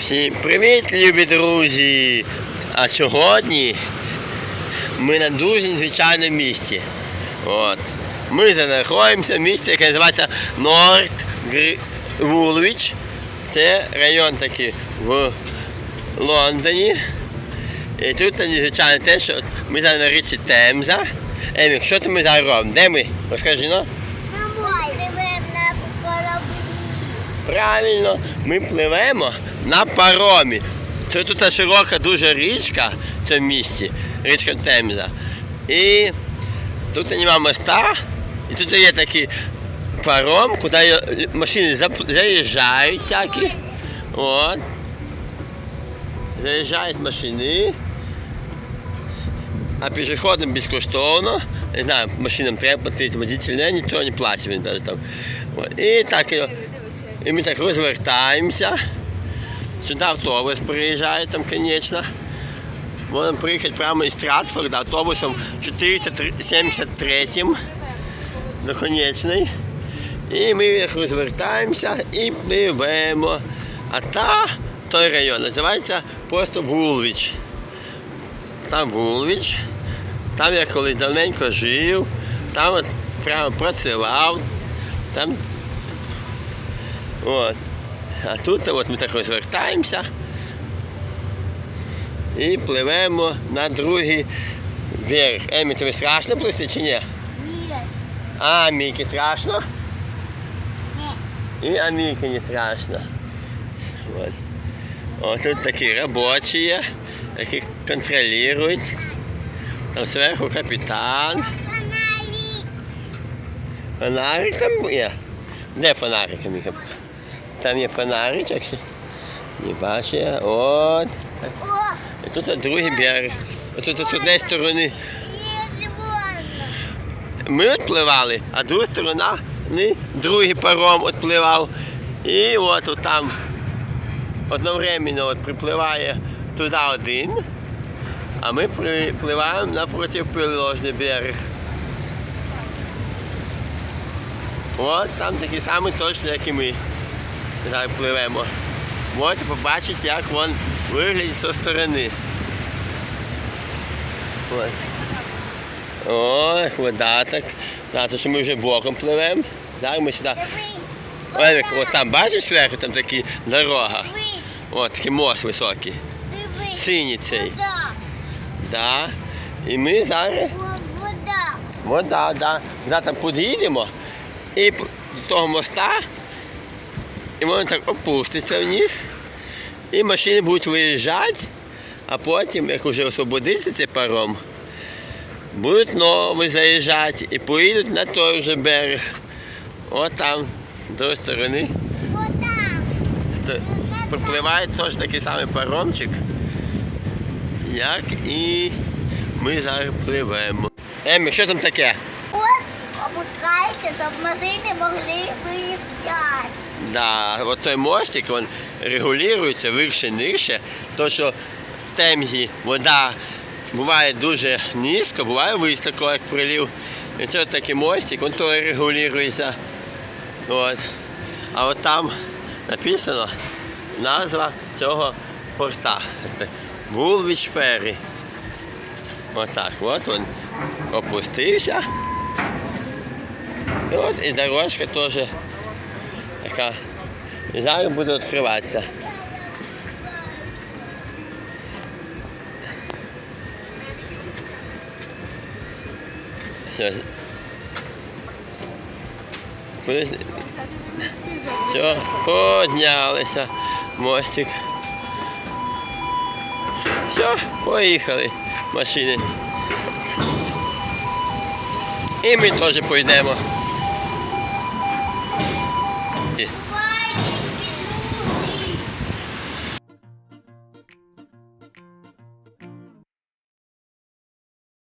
Всім привіт, любі друзі! А сьогодні ми на дуже незвичайному місці. От. Ми знаходимося в місті, яке називається Норд Вулвіч. Це район такий в Лондоні. І тут незвичайно те, що ми зараз на річці Темза. Емік, що це ми зараз робимо? Де ми? Розкажи, ну? на кораблі. Правильно, ми пливемо на паромі. Це тут широка дуже річка в цьому місті, річка Темза. І тут немає моста, і тут є такий паром, куди машини заїжджають всякі. От. Заїжджають машини. А пішоходам безкоштовно. Не знаю, машинам треба платити, водитель не, нічого не платить він навіть там. І так, і- ми так розвертаємося. Сюди автобус приїжджає там, звісно. Можемо приїхати прямо із Стратфорда автобусом 473 до конечної. І ми їх розвертаємося і пливемо. А та той район називається просто Вулвіч. Там Вулвіч. Там я колись давненько жив, там от прямо працював, там От. А тут от ми так розвертаємося і пливемо на другий берег. Емі, тобі страшно плисти чи ні? Ні. А, Мікі страшно? Ні. І Аміки не страшно. Вот. О, тут такі робочі які контролюють. Там зверху капітан. Фонарик. Фонарик там є. Де фонарик, Аміка? Там є фонаричок. Не бачу. От. І тут другий берег. Тут з однієї сторони ми відпливали, а друга сторона другий паром відпливав. І от, от там одновременно от припливає туди один, а ми припливаємо на протиположний берег. От там такий самий точно, як і ми. Зараз пливемо. Можете побачити, як він виглядить зі сторони. Ось. Ой, вода так. Да, що ми вже боком пливемо. Зараз ми сюди. Ой, от там бачиш зверху, там такі дорога. От такий мост високий. Синій цей. Вода. Да. І ми зараз. Во- Вода. Вода, да. Зараз там під'їдемо і до того моста. І воно так опуститься вниз. І машини будуть виїжджати, а потім, як вже освободиться цей паром, будуть нові заїжджати і поїдуть на той же берег. От там, з другої сторони, пропливає теж такий самий паромчик, як і ми зараз пливемо. Емі, що там таке? Ось опускається, щоб машини могли виїжджати. Да, той мостик він регулюється вище нижче, то що в темзі вода буває дуже низько, буває високо, як прилив. І це такий мостик, він то регулюється. От. А от там написано назва цього порта. Вулвіч Феррі. Отак, от він опустився. І от і дорожка теж яка зараз буде відкриватися. Все. Піднялися. Мостик. Все, поїхали машини. І ми теж поїдемо.